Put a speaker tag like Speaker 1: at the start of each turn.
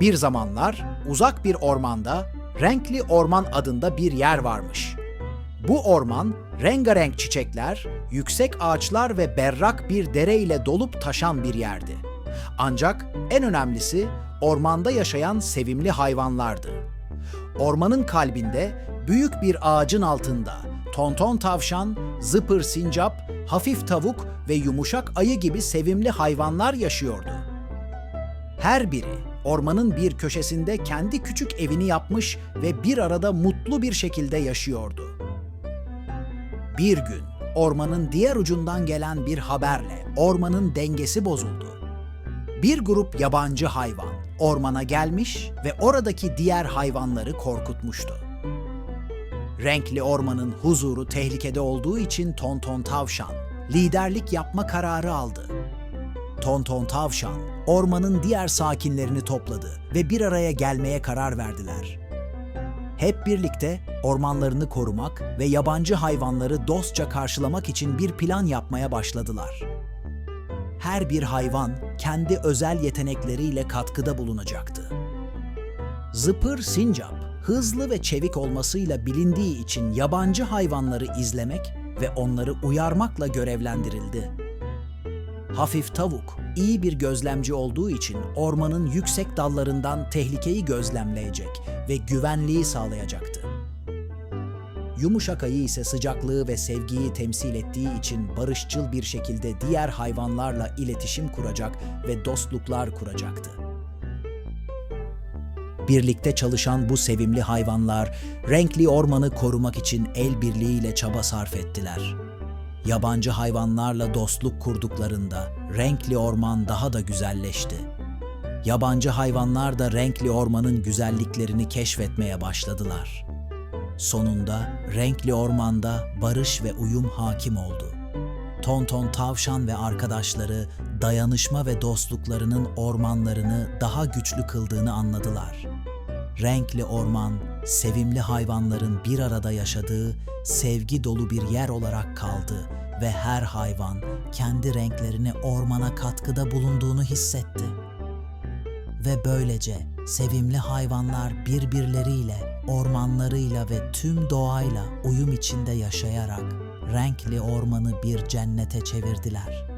Speaker 1: Bir zamanlar uzak bir ormanda Renkli Orman adında bir yer varmış. Bu orman rengarenk çiçekler, yüksek ağaçlar ve berrak bir dere ile dolup taşan bir yerdi. Ancak en önemlisi ormanda yaşayan sevimli hayvanlardı. Ormanın kalbinde büyük bir ağacın altında tonton tavşan, zıpır sincap, hafif tavuk ve yumuşak ayı gibi sevimli hayvanlar yaşıyordu. Her biri ormanın bir köşesinde kendi küçük evini yapmış ve bir arada mutlu bir şekilde yaşıyordu. Bir gün ormanın diğer ucundan gelen bir haberle ormanın dengesi bozuldu. Bir grup yabancı hayvan ormana gelmiş ve oradaki diğer hayvanları korkutmuştu. Renkli ormanın huzuru tehlikede olduğu için Tonton Tavşan liderlik yapma kararı aldı. Tonton Tavşan ormanın diğer sakinlerini topladı ve bir araya gelmeye karar verdiler. Hep birlikte ormanlarını korumak ve yabancı hayvanları dostça karşılamak için bir plan yapmaya başladılar. Her bir hayvan kendi özel yetenekleriyle katkıda bulunacaktı. Zıpır sincap hızlı ve çevik olmasıyla bilindiği için yabancı hayvanları izlemek ve onları uyarmakla görevlendirildi. Hafif tavuk iyi bir gözlemci olduğu için ormanın yüksek dallarından tehlikeyi gözlemleyecek ve güvenliği sağlayacaktı. Yumuşak ayı ise sıcaklığı ve sevgiyi temsil ettiği için barışçıl bir şekilde diğer hayvanlarla iletişim kuracak ve dostluklar kuracaktı. Birlikte çalışan bu sevimli hayvanlar renkli ormanı korumak için el birliğiyle çaba sarf ettiler. Yabancı hayvanlarla dostluk kurduklarında renkli orman daha da güzelleşti. Yabancı hayvanlar da renkli ormanın güzelliklerini keşfetmeye başladılar. Sonunda renkli ormanda barış ve uyum hakim oldu. Tonton Tavşan ve arkadaşları dayanışma ve dostluklarının ormanlarını daha güçlü kıldığını anladılar. Renkli orman, sevimli hayvanların bir arada yaşadığı sevgi dolu bir yer olarak kaldı ve her hayvan kendi renklerini ormana katkıda bulunduğunu hissetti. Ve böylece sevimli hayvanlar birbirleriyle, ormanlarıyla ve tüm doğayla uyum içinde yaşayarak renkli ormanı bir cennete çevirdiler.